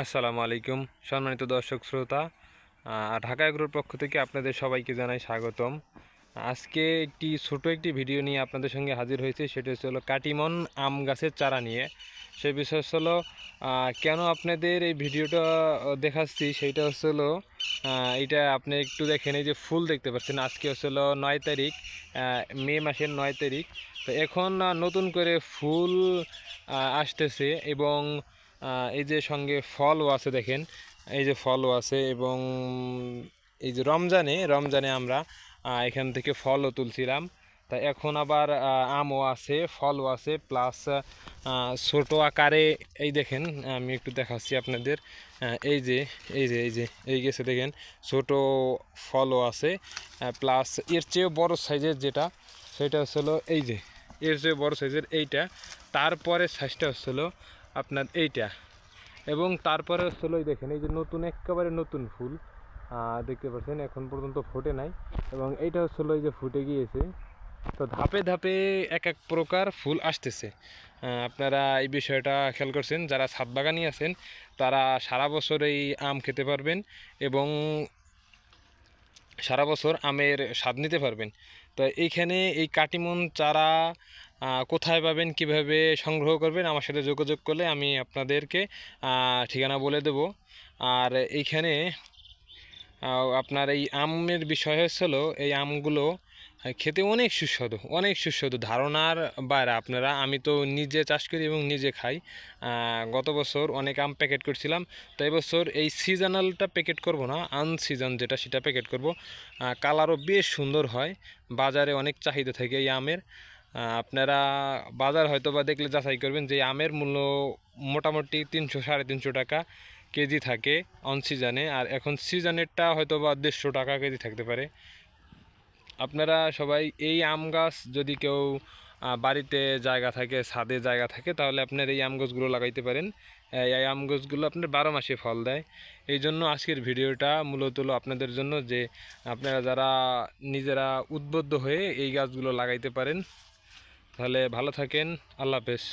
আসসালামু আলাইকুম। সম্মানিত দর্শক শ্রোতা ঢাকা এগ্রোর পক্ষ থেকে আপনাদের সবাইকে জানাই স্বাগতম। আজকে একটি ছোট একটি ভিডিও নিয়ে আপনাদের সঙ্গে হাজির হয়েছে, সেটা হচ্ছে হলো কাটিমন আম গাছের চারা নিয়ে। সে বিষয় হলো কেন আপনাদের এই ভিডিওটা দেখাচ্ছি, সেইটা হচ্ছে হলো এটা আপনি একটু দেখেন, এই যে ফুল দেখতে পাচ্ছেন, আজকে হচ্ছে হলো নয় তারিখ মে মাসের নয় তারিখ। তো এখন নতুন করে ফুল আসতেছে এবং এই যে সঙ্গে ফলও আছে দেখেন, এই যে ফলও আছে এবং এই যে রমজানে রমজানে আমরা এখান থেকে ফলও তুলছিলাম। তা এখন আবার আমও আছে, ফলও আছে প্লাস ছোট আকারে, এই দেখেন, আমি একটু দেখাচ্ছি আপনাদের এই যে এই যে এই যে, এই গেছে দেখেন, ছোট ফলও আছে প্লাস এর চেয়েও বড় সাইজের যেটা, সেটা হচ্ছিল এই যে, এর চেয়ে বড় সাইজের এইটা তারপরে সাইজটা হচ্ছিল আপনার এইটা। এবং তারপরে হচ্ছিল এই দেখেন, এই যে নতুন, একেবারে নতুন ফুল দেখতে পাচ্ছেন, এখন পর্যন্ত ফোটে নাই। এবং এইটা হচ্ছিল যে ফুটে গিয়েছে। তো ধাপে ধাপে এক এক প্রকার ফুল আসতেছে। আপনারা এই বিষয়টা খেয়াল করছেন, যারা ছাদ বাগানি আছেন, তারা সারা বছর এই আম খেতে পারবেন এবং সারা বছর আমের স্বাদ নিতে পারবেন। তো এইখানে এই কাটিমন চারা কোথায় পাবেন, কীভাবে সংগ্রহ করবেন, আমার সাথে যোগাযোগ করলে আমি আপনাদেরকে ঠিকানা বলে দেব। আর এইখানে আপনার এই আমের বিষয় হচ্ছিল, এই আমগুলো খেতে অনেক সুস্বাদু অনেক সুস্বাদু। ধারণার বাইরে আপনারা, আমি তো নিজে চাষ করি এবং নিজে খাই। গত বছর অনেক আম প্যাকেট করছিলাম তো এবছর এই সিজনালটা প্যাকেট করব না আনসিজন যেটা, সেটা প্যাকেট করব। কালারও বেশ সুন্দর হয়, বাজারে অনেক চাহিদা থাকে এই আমের। আপনারা বাজার হয়তো বা দেখলে যাচাই করবেন যে আমের মূল্য মোটামুটি তিনশো, সাড়ে তিনশো টাকা কেজি থাকে অন সিজনে আর এখন সিজনেরটা হয়তো বা দেড়শো টাকা কেজি থাকতে পারে। আপনারা সবাই এই আম গাছ যদি কেউ বাড়িতে জায়গা থাকে, ছাদে জায়গা থাকে, তাহলে আপনার এই আম গাছগুলো লাগাইতে পারেন। এই আম গাছগুলো আপনার বারো মাসে ফল দেয়। এই জন্য আজকের ভিডিওটা মূলত আপনাদের জন্য যে আপনারা যারা নিজেরা উদ্বুদ্ধ হয়ে এই গাছগুলো লাগাইতে পারেন তাহলে ভালো থাকেন আল্লাহ হাফেজ।